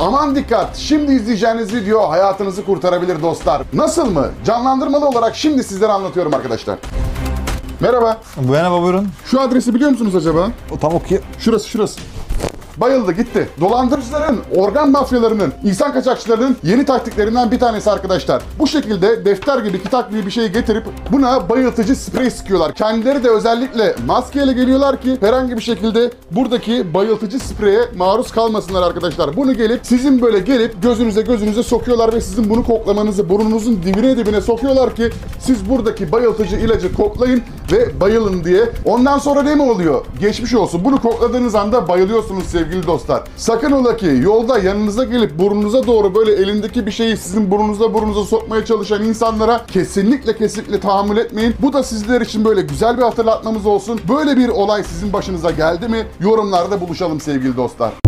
Aman dikkat! Şimdi izleyeceğiniz video hayatınızı kurtarabilir dostlar. Nasıl mı? Canlandırmalı olarak şimdi sizlere anlatıyorum arkadaşlar. Merhaba. Merhaba buyurun. Şu adresi biliyor musunuz acaba? O tam okuyor. Şurası şurası. Bayıldı gitti. Dolandırıcıların, organ mafyalarının, insan kaçakçılarının yeni taktiklerinden bir tanesi arkadaşlar. Bu şekilde defter gibi, kitap gibi bir şey getirip buna bayıltıcı sprey sıkıyorlar. Kendileri de özellikle maskeyle geliyorlar ki herhangi bir şekilde buradaki bayıltıcı spreye maruz kalmasınlar arkadaşlar. Bunu gelip sizin böyle gelip gözünüze gözünüze sokuyorlar ve sizin bunu koklamanızı burnunuzun dibine dibine sokuyorlar ki siz buradaki bayıltıcı ilacı koklayın ve bayılın diye. Ondan sonra ne mi oluyor? Geçmiş olsun. Bunu kokladığınız anda bayılıyorsunuz sevgili dostlar. Sakın ola ki yolda yanınıza gelip burnunuza doğru böyle elindeki bir şeyi sizin burnunuza burnunuza sokmaya çalışan insanlara kesinlikle kesinlikle tahammül etmeyin. Bu da sizler için böyle güzel bir hatırlatmamız olsun. Böyle bir olay sizin başınıza geldi mi? Yorumlarda buluşalım sevgili dostlar.